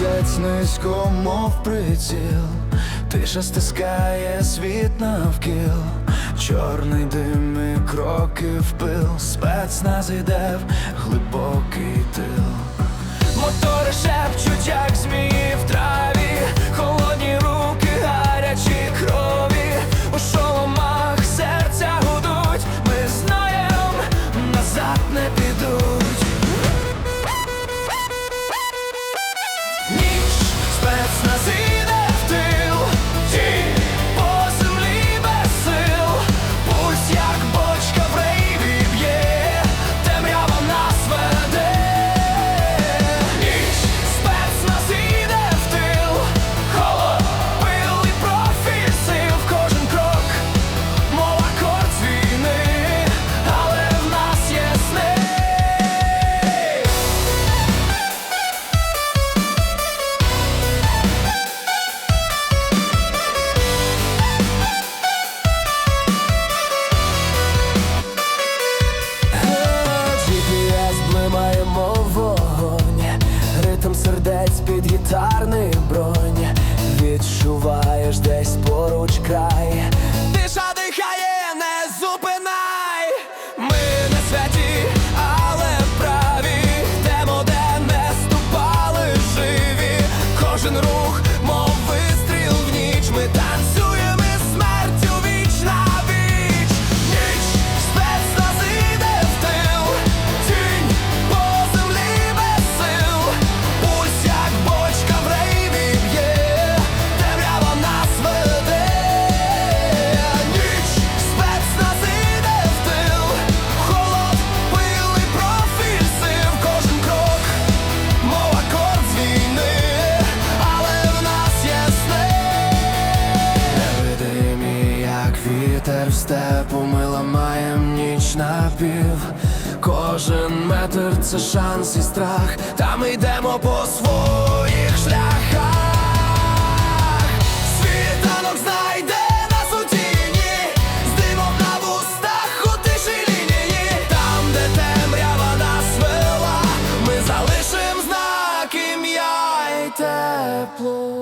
летять низько, мов приціл, тиша стискає світ навкіл, чорний дим і кроки в пил, спецназ іде в глибокий тил. Мотори шепчуть, як змії в траві, холодні руки, гарячі крові, у шоломах серця гудуть, ми знаєм, назад не підуть. степу ми ламаєм ніч напів, кожен метр це шанс і страх, та ми йдемо по своїх шляхах, світанок знайде нас у тіні, з димом на вустах у тиші лінії, там, де темрява нас ми залишим знак ім'я й тепло.